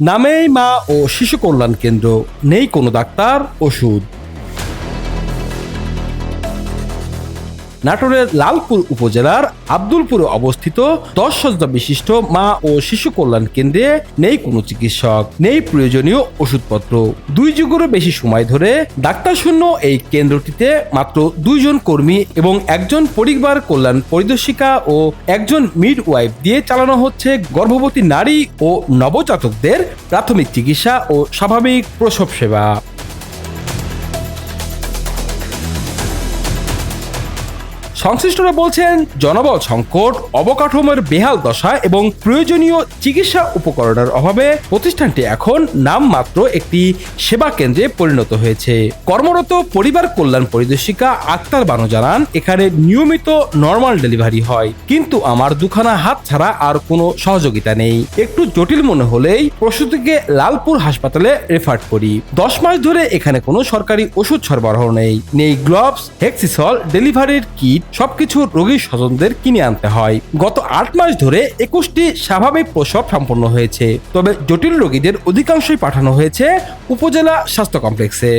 নামেই মা ও শিশু কল্যাণ কেন্দ্র নেই কোনো ডাক্তার ওষুধ। নাটোরের লালপুর উপজেলার আব্দুলপুরে অবস্থিত দশ সজ্জা বিশিষ্ট মা ও শিশু কল্যাণ কেন্দ্রে নেই কোনো চিকিৎসক, নেই প্রয়োজনীয় ওষুধপত্র। দুই যুগেরও বেশি সময় ধরে ডাক্তার শূন্য এই কেন্দ্রটিতে মাত্র দুইজন কর্মী এবং একজন পরিবার কল্যাণ পরিদর্শিকা ও একজন মিড ওয়াইফ দিয়ে চালানো হচ্ছে গর্ভবতী নারী ও নবজাতকদের প্রাথমিক চিকিৎসা ও স্বাভাবিক প্রসব সেবা। সংশ্লিষ্টরা বলছেন, জনবল সংকট, অবকাঠামোর বেহাল দশা এবং প্রয়োজনীয় চিকিৎসা উপকরণের অভাবে প্রতিষ্ঠানটি এখন নামমাত্র একটি সেবা কেন্দ্রে পরিণত হয়েছে। কর্মরত পরিবার কল্যাণ পরিদর্শিকা আক্তার বানু জানান, এখানে নিয়মিত নর্মাল ডেলিভারি হয়। কিন্তু আমার দুখানা হাত ছাড়া আর কোনো সহযোগিতা নেই। একটু জটিল মনে হলেই প্রসূতিকে লালপুর হাসপাতালে রেফার করি। দশ মাস ধরে এখানে কোনো সরকারি ওষুধ সরবরাহ নেই। নেই গ্লোভস, হেক্সিসল, ডেলিভারির কিট সবকিছু রোগীর স্বজনদের কিনে আনতে হয়। গত আট মাস ধরে একুশটি স্বাভাবিক প্রসব সম্পন্ন হয়েছে। তবে জটিল রোগীদের অধিকাংশই পাঠানো হয়েছে উপজেলা স্বাস্থ্য কমপ্লেক্সে।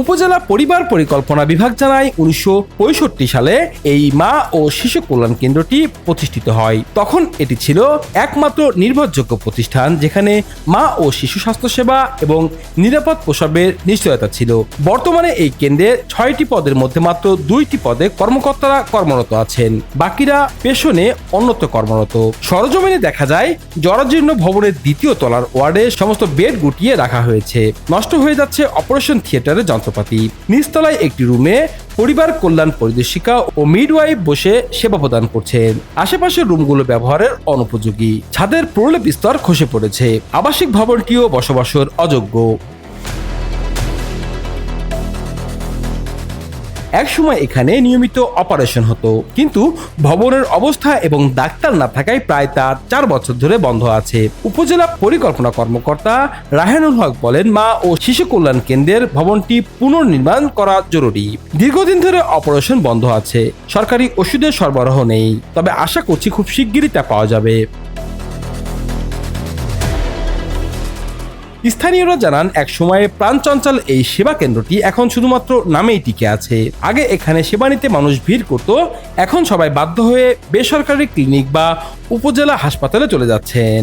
উপজেলা পরিবার পরিকল্পনা বিভাগ জানায় উনিশশো পঁয়ষট্টি সালে এই মা ও শিশু কল্যাণ কেন্দ্রটি প্রতিষ্ঠিত হয়। তখন এটি ছিল একমাত্র নির্ভরযোগ্য প্রতিষ্ঠান যেখানে মা ও শিশু স্বাস্থ্যসেবা এবং নিরাপদ প্রসবের নিশ্চয়তা ছিল। বর্তমানে এই কেন্দ্রে ছয়টি পদের মধ্যে মাত্র দুইটি পদে কর্মকর্তারা কর্মরত আছেন। বাকিরা পেশনে অন্যত্র কর্মরত। সরজমিনে দেখা যায়, জরাজীর্ণ ভবনের দ্বিতীয় তলার ওয়ার্ডে সমস্ত বেড গুটিয়ে রাখা হয়েছে। নষ্ট হয়ে যাচ্ছে অপারেশন থিয়েটারের যন্ত্রপাতি নিচতলায় একটি রুমে পরিবার কল্যাণ পরিদর্শিকা ও মিডওয়াইফ বসে সেবা প্রদান করছেন। আশেপাশের রুমগুলো ব্যবহারের অনুপযোগী। ছাদের প্রলেপ স্তর খসে পড়েছে। আবাসিক ভবনটিও বসবাসের অযোগ্য। একসময় এখানে নিয়মিত অপারেশন হতো। কিন্তু ভবনের অবস্থা এবং ডাক্তার না থাকায় প্রায় তার চার বছর ধরে বন্ধ আছে। উপজেলা পরিকল্পনা কর্মকর্তা রাহেনুল হক বলেন, মা ও শিশু কল্যাণ কেন্দ্রের ভবনটি পুনর্নির্মাণ করা জরুরি। দীর্ঘদিন ধরে অপারেশন বন্ধ আছে। সরকারি ওষুধের সরবরাহ নেই। তবে আশা করছি খুব শিগগিরই তা পাওয়া যাবে। স্থানীয়রা জানান, এক সময়ে প্রাণচঞ্চল এই সেবা কেন্দ্রটি এখন শুধুমাত্র নামেই টিকে আছে। আগে এখানে সেবা নিতে মানুষ ভিড় করত, এখন সবাই বাধ্য হয়ে বেসরকারি ক্লিনিক বা উপজেলা হাসপাতালে চলে যাচ্ছেন।